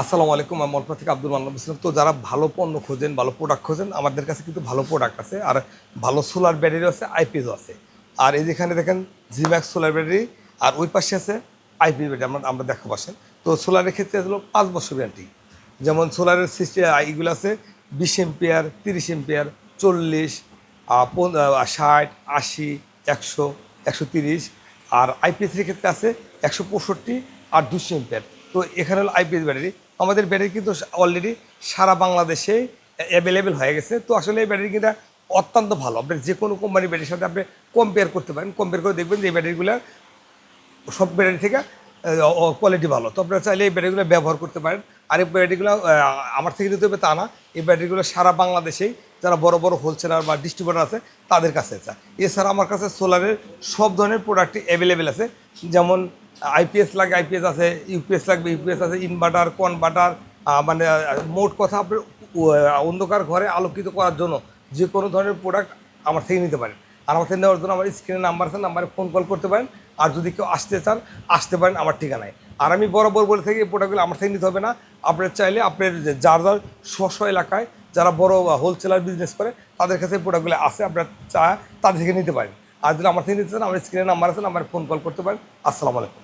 আসসালামু আলাইকুম, আমি মলপা থেকে আব্দুল মান্নাব ইসলাম তো যারা ভালো পণ্য খোঁজেন, ভালো প্রোডাক্ট খোঁজেন, আমাদের কাছে কিন্তু ভালো প্রোডাক্ট আছে আর ভালো সোলার ব্যাটারি আছে আইপিএসও আছে। আর এই যেখানে দেখেন জিম্যাক্স সোলার ব্যাটারি আর ওই পাশে আছে আইপিএস ব্যাটারি আমরা আমরা দেখা পাচ্ছেন তো সোলারের ক্ষেত্রে হলো পাঁচ বছর গ্যারান্টি যেমন সোলারের সিস্টেম এইগুলো আছে বিশ এম্পিয়ার তিরিশ এম্পিয়ার চল্লিশ ষাট, আশি, একশো একশো তিরিশ। আর আইপিএসের ক্ষেত্রে আছে একশো পঁয়ষট্টি আর দুশো এম্পিয়ার তো এখানে হলো আইপিএস ব্যাটারি আমাদের ব্যাটারি কিন্তু অলরেডি সারা বাংলাদেশে অ্যাভেলেবেল হয়ে গেছে। তো আসলে এই ব্যাটারি কিন্তু অত্যন্ত ভালো। আপনার যে কোনো কোম্পানির ব্যাটারির সাথে আপনি কম্পেয়ার করতে পারেন। কম্পেয়ার করে দেখবেন যে এই ব্যাটারিগুলো সব ব্যাটারি থেকে কোয়ালিটি ভালো। তো আপনারা চাইলে এই ব্যাটারিগুলো ব্যবহার করতে পারেন। আর এই ব্যাটারিগুলো আমার থেকে নিতে হবে তা না। এই ব্যাটারিগুলো সারা বাংলাদেশেই যারা বড় বড় হোলসেলার বা ডিস্ট্রিবিউটার আছে, তাদের কাছে আছে। এছাড়া আমার কাছে সোলারের সব ধরনের প্রোডাক্টই অ্যাভেলেবেল আছে। যেমন আইপিএস লাগে, আইপিএস আছে, ইউপিএস লাগবে, ইউপিএস আছে, ইনভার্টার, কনভার্টার মানে মোট কথা আপনি অন্ধকার ঘরে আলোকিত করার জন্য যে কোনো ধরনের প্রোডাক্ট আমার থেকে নিতে পারেন। আর আমার থেকে নেওয়ার জন্য আমার স্ক্রিনে নাম্বার আছে নাম্বারে ফোন কল করতে পারেন। আর যদি কেউ আসতে চান, আসতে পারেন আমার ঠিকানায়। আর আমি বরাবর বলে থাকি, এই প্রোডাক্টগুলো আমার থেকে নিতে হবে না। আপনার চাইলে আপনার যার যার স্ব স্ব এলাকায় যারা বড় হোলসেলার বিজনেস করে, তাদের কাছে এই প্রোডাক্টগুলো আছে, আপনার চা তাদের থেকে নিতে পারেন। আর যদি আমার থেকে নিতে চান, আমার স্ক্রিনে নাম্বার আছে নাম্বারে ফোন কল করতে পারেন। আসসালামু আলাইকুম।